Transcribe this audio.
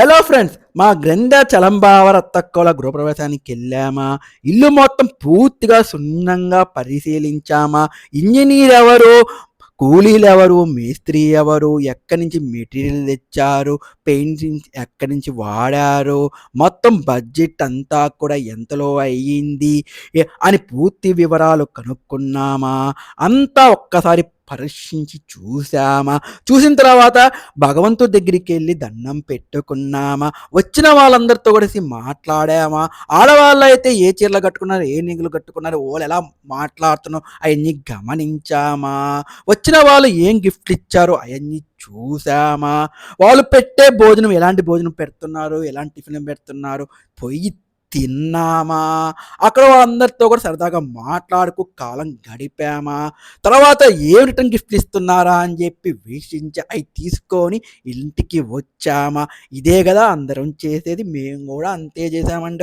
Hello friends మా గ్రంథ చలంబావర తక్కువల గృహప్రవేశానికి వెళ్ళామా? ఇల్లు మొత్తం పూర్తిగా సున్నంగా పరిశీలించామా? ఇంజనీర్ ఎవరు? కూలీలు ఎవరు? మేస్త్రి ఎవరు? ఎక్కడి నుంచి మెటీరియల్ తెచ్చారు? పెయింటింగ్ ఎక్కడి నుంచి వాడారు? మొత్తం బడ్జెట్ అంతా కూడా ఎంతలో అయ్యింది? అని పూర్తి వివరాలు కనుక్కున్నామా? అంతా ఒక్కసారి పరీక్షించి చూసామా చూసిన తర్వాత భగవంతుడి దగ్గరికి వెళ్ళి దండం పెట్టుకున్నామా? వచ్చిన వాళ్ళందరితో కలిసి మాట్లాడామా? ఆడవాళ్ళు అయితే ఏ చీరలు కట్టుకున్నారు? ఏ నిగులు కట్టుకున్నారు? వాళ్ళు ఎలా మాట్లాడుతున్నారో? అవన్నీ గమనించామా? వచ్చిన వాళ్ళు ఏం గిఫ్ట్లు ఇచ్చారో అవన్నీ చూసామా వాళ్ళు పెట్టే భోజనం ఎలాంటి భోజనం పెడుతున్నారు? ఎలాంటి టిఫిన్ పెడుతున్నారు? పొయ్యి తిన్నామా? అక్కడ వాళ్ళందరితో కూడా సరదాగా మాట్లాడుకు కాలం గడిపామా? తర్వాత ఏ రిటర్న్ గిఫ్ట్ ఇస్తున్నారా అని చెప్పి వీక్షించి అవి తీసుకొని ఇంటికి వచ్చామా? ఇదే కదా అందరం చేసేది మేము కూడా అంతే చేసామండి